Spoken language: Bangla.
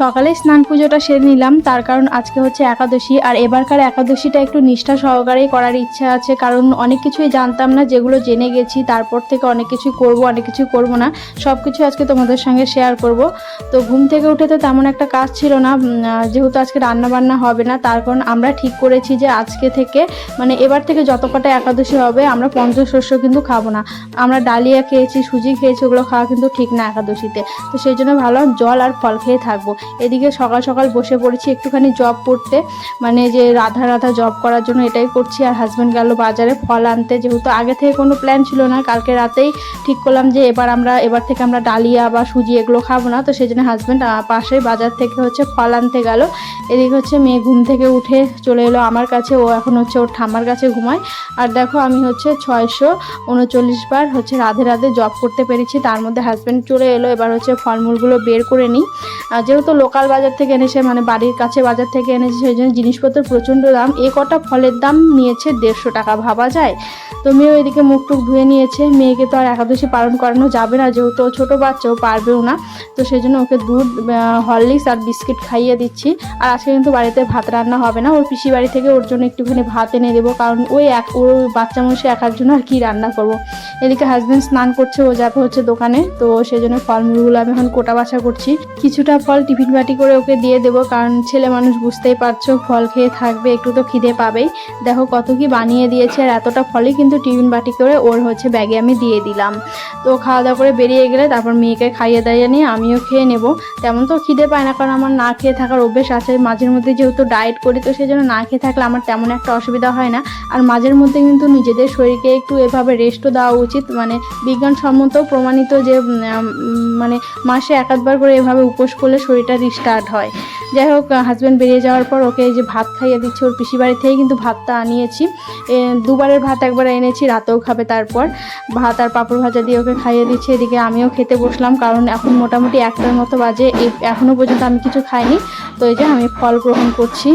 সকালে স্নান পুজোটা সেরে নিলাম, তার কারণ আজকে হচ্ছে একাদশী, আর এবারকার একাদশীটা একটু নিষ্ঠা সহকারেই করার ইচ্ছা আছে, কারণ অনেক কিছুই জানতাম না, যেগুলো জেনে গেছি, তারপর থেকে অনেক কিছু করব, অনেক কিছু করব না সব কিছু আজকে তোমাদের সঙ্গে শেয়ার করব। তো ঘুম থেকে উঠে তো তেমন একটা কাজ ছিল না যেহেতু আজকে রান্না বান্না হবে না, তার কারণ আমরা ঠিক করেছি যে আজকে থেকে মানে এবার থেকে যত কটা একাদশী হবে, আমরা পঞ্চশস্য কিন্তু খাব না। আমরা ডালিয়া খেয়েছি, সুজি খেয়েছি, ওগুলো খাওয়া কিন্তু ঠিক না একাদশীতে। তো সেই জন্য ভালো জল আর ফল খেয়ে থাকব। এদিকে সকাল সকাল বসে পড়েছি, একটুখানি জব করতে। মানে যে রাধা রাধা জব করার জন্য এটাই করছি, আর হাজব্যান্ড গেল বাজারে ফল আনতে। যেহেতু আগে থেকে কোনো প্ল্যান ছিল না, কালকে রাতেই ঠিক করলাম যে এবার আমরা, এবার থেকে আমরা ডালিয়া বা সুজি এগুলো খাব না, তো সেই জন্য হাজব্যান্ড পাশে বাজার থেকে হচ্ছে ফল আনতে গেল। এদিকে হচ্ছে মেয়ে ঘুম থেকে উঠে চলে এলো আমার কাছে, ও এখন হচ্ছে ওর ঠাম্মার কাছে ঘুমায়। আর দেখো আমি হচ্ছে ছয়শো উনচল্লিশ বার হচ্ছে রাধে রাধে জব করতে পেরেছি, তার মধ্যে হাজব্যান্ড চলে এলো, এবার হচ্ছে ফলমূলগুলো বের করে নিই। যেহেতু লোকাল বাজার থেকে এনেছে মানে বাড়ির কাছে বাজার থেকে এনেছে, সেই জন্য জিনিসপত্রের প্রচণ্ড দাম। এ কটা ফলের দাম নিয়েছে দেড়শো টাকা ভাবা যায়। তো মেয়ে ওইদিকে মুখ টুক ধুয়ে নিয়েছে। মেয়েকে তো আর একাদশী পালন করানো যাবে না, যেহেতু ছোটো বাচ্চাও, পারবেও না। তো সেই জন্য ওকে দুধ হরলিক্স আর বিস্কিট খাইয়ে দিচ্ছি। আর আজকে কিন্তু বাড়িতে ভাত রান্না হবে না। ওর পিসি বাড়ি থেকে ওর জন্য একটুখানি ভাত এনে দেবো, কারণ ওই এক ওর বাচ্চা মশে একার জন্য আর কি রান্না করব। এদিকে হাজব্যান্ড স্নান করছে, ও যাবে হচ্ছে দোকানে। তো সেই জন্য ফলমূলগুলো আমি এখন কোটা বাছা করছি। কিছুটা ফল টিফিন বাটি করে ওকে দিয়ে দেবো, কারণ ছেলে মানুষ বুঝতেই পারছ, ফল খেয়ে থাকবে, একটু তো খিদে পাবেই। দেখো কত কি বানিয়ে দিয়েছে, আর এতটা ফলই কিন্তু টিফিন বাটি করে ওর হচ্ছে ব্যাগে আমি দিয়ে দিলাম। তো খাওয়া দাওয়া করে বেরিয়ে গেলে তারপর মেয়েকে খাইয়ে দাইয়ে নিয়ে আমিও খেয়ে নেব। তেমন তো খিদে পায় না, কারণ আমার না খেয়ে থাকার অভ্যেস আছে। মাঝের মধ্যে যেহেতু ডায়েট করি, তো সেই জন্য না খেয়ে থাকলে আমার তেমন একটা অসুবিধা হয় না। আর মাঝের মধ্যে কিন্তু নিজেদের শরীরকে একটু এভাবে রেস্টও দেওয়া উচিত। মানে বিজ্ঞানসম্মত প্রমাণিত যে মানে মাসে এক আধবার করে এভাবে উপোস করলে শরীরটা রিস্টার্ট হয়। যাই হোক হাজব্যান্ড বেরিয়ে যাওয়ার পর ওকে যে ভাত খাইয়ে দিচ্ছি ওর পিসি বাড়ি থেকেই কিন্তু ভাতটা আনিয়েছি। দুবারের ভাত একবার এনেছি, রাতেও খাবে তারপর। ভাত আর পাঁপড় ভাজা দিয়ে ওকে খাইয়ে দিচ্ছে, এদিকে আমিও খেতে বসলাম, কারণ এখন মোটামুটি একটার মতো বাজে এখনও পর্যন্ত আমি কিছু খাইনি। তো এই যে আমি ফল গ্রহণ করছি।